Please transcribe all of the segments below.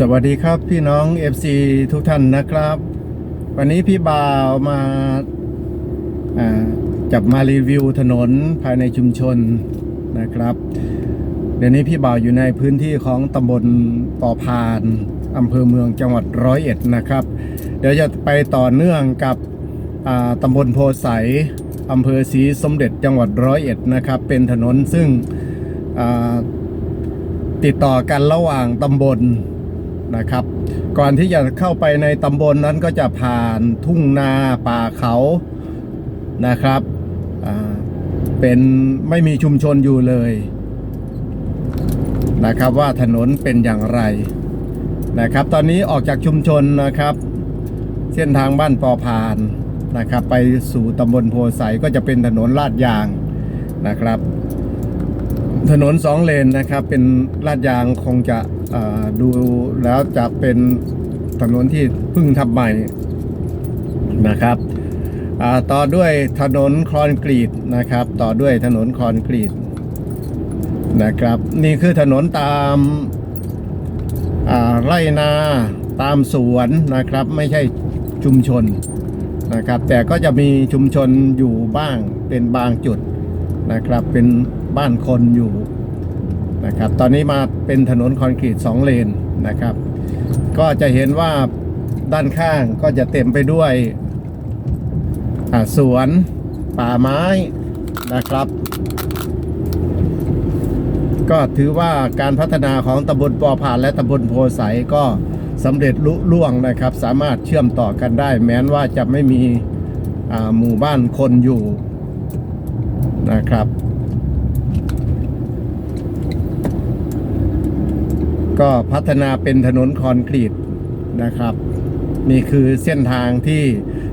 สวัสดีครับพี่น้อง FC ทุกท่านนะครับ วันนี้พี่บ่าวมาจับมารีวิวถนนภายในชุมชนนะครับ เดี๋ยวนี้พี่บ่าวอยู่ในพื้นที่ของตำบลปอพานอำเภอเมืองจังหวัดร้อยเอ็ดนะครับ เดี๋ยวจะไปต่อเนื่องกับตำบลโพไสอำเภอศรีสมเด็จจังหวัดร้อยเอ็ดนะครับ เป็นถนนซึ่งติดต่อกันระหว่างตำบล นะครับ ก่อนที่จะเข้าไปในตำบลนั้นก็จะผ่านทุ่งนาป่าเขานะครับเป็นไม่มีชุมชนอยู่เลยนะครับว่าถนนเป็นอย่างไรนะครับ ตอนนี้ออกจากชุมชนนะครับ เส้นทางบ้านปอพานนะครับ ไปสู่ตำบลโพไสก็จะเป็นถนนลาดยางนะครับ ถนนสองเลนนะครับ เป็นลาดยางคงจะ ดูแล้วจะเป็นถนนที่เพิ่งทำใหม่นะครับต่อด้วยถนนคอนกรีตนะครับ ต่อด้วยถนนคอนกรีตนะครับ นี่คือถนนตามาไร่นาตามสวนนะครับ ไม่ใช่ชุมชนนะครับ แต่ก็จะมีชุมชนอยู่บ้างเป็นบางจุดนะครับ เป็นบ้านคนอยู่ นะครับ ตอนนี้มาเป็นถนนคอนกรีตสองเลนนะครับ ก็จะเห็นว่าด้านข้างก็จะเต็มไปด้วยสวนป่าไม้นะครับ ก็ถือว่าการพัฒนาของตำบลปอพานและตำบลโพไสก็สำเร็จลุล่วงนะครับ สามารถเชื่อมต่อกันได้ แม้นว่าจะไม่มีหมู่บ้านคนอยู่นะครับ ก็พัฒนาเป็นถนนคอนกรีตนะครับ นี่คือเส้นทางที่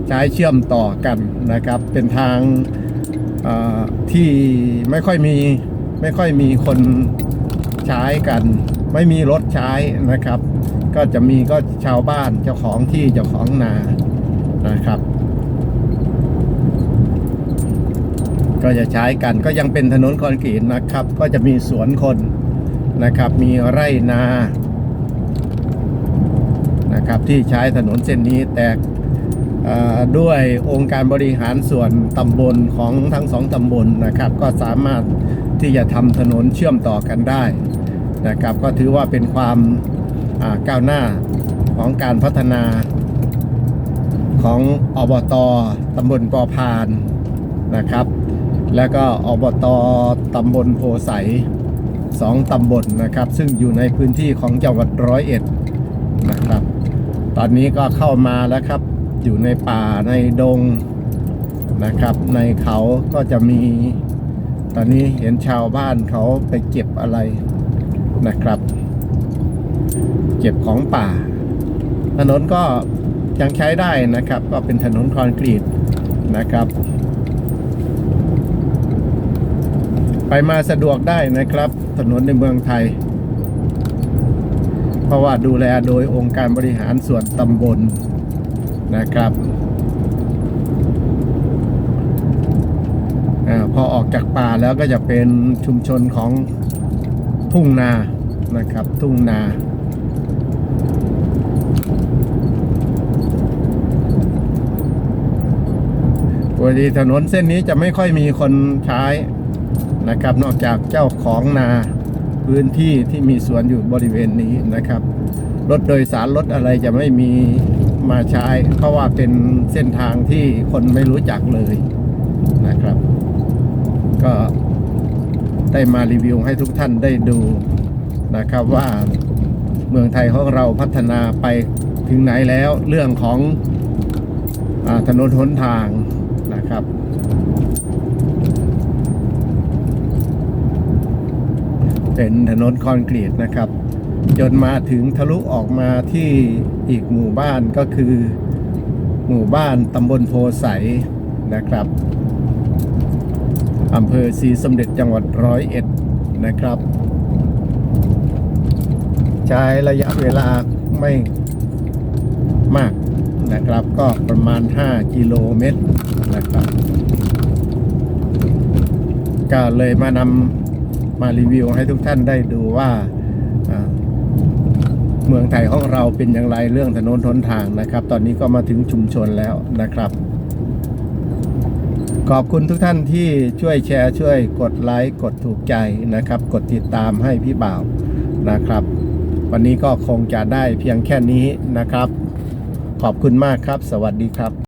ใช้เชื่อมต่อกันนะครับ เป็นทางที่ไม่ค่อยมีไม่ค่อยมีคนใช้กัน ไม่มีรถใช้นะครับ ก็จะมีก็ชาวบ้านเจ้าของที่เจ้าของนานะครับ ก็จะใช้กันก็ยังเป็นถนนคอนกรีตนะครับ ก็จะมีสวนคน นะครับ มีไร่นานะครับที่ใช้ถนนเส้นนี้แต่ด้วยองค์การบริหารส่วนตำบลของทั้งสองตำบลนะครับ ก็สามารถที่จะทำถนนเชื่อมต่อกันได้นะครับ ก็ถือว่าเป็นความก้าวหน้าของการพัฒนาของอบตตำบลปอพานนะครับ แล้วก็อบตตำบลโพไส สองตำบลนะครับ ซึ่งอยู่ในพื้นที่ของจังหวัดร้อยเอ็ดนะครับ ตอนนี้ก็เข้ามาแล้วครับ อยู่ในป่าในดงนะครับ ในเขาก็จะมี ตอนนี้เห็นชาวบ้านเขาไปเก็บอะไรนะครับ เก็บของป่า ถนนก็ยังใช้ได้นะครับ ก็เป็นถนนคอนกรีตนะครับ ไปมาสะดวกได้นะครับ ถนนในเมืองไทย เพราะว่าดูแลโดยองค์การบริหารส่วนตำบลนะครับอพอออกจากป่าแล้วก็จะเป็นชุมชนของทุ่งนานะครับ ทุ่งนาปกติถนนเส้นนี้จะไม่ค่อยมีคนใช้ นะครับ นอกจากเจ้าของนาพื้นที่ที่มีสวนอยู่บริเวณนี้นะครับ รถโดยสารรถอะไรจะไม่มีมาใช้ เพราะว่าเป็นเส้นทางที่คนไม่รู้จักเลยนะครับ ก็ได้มารีวิวให้ทุกท่านได้ดูนะครับว่าเมืองไทยของเราพัฒนาไปถึงไหนแล้วเรื่องของอถนนหนทางนะครับ เป็นถนนคอนกรีตนะครับ จนมาถึงทะลุออกมาที่อีกหมู่บ้านก็คือ หมู่บ้านตำบลโพไสนะครับอำเภอศรีสมเด็จจังหวัดร้อยเอ็ดนะครับ ใช้ระยะเวลาไม่มากนะครับ ก็ประมาณ 5 กิโลเมตรนะครับ ก็เลยมานำ มารีวิวให้ทุกท่านได้ดูว่าเมืองไทยของเราเป็นอย่างไรเรื่องถนนทนทางนะครับ ตอนนี้ก็มาถึงชุมชนแล้วนะครับ ขอบคุณทุกท่านที่ช่วยแชร์ช่วยกดไลค์กดถูกใจนะครับ กดติดตามให้พี่บ่าวนะครับ วันนี้ก็คงจะได้เพียงแค่นี้นะครับ ขอบคุณมากครับ สวัสดีครับ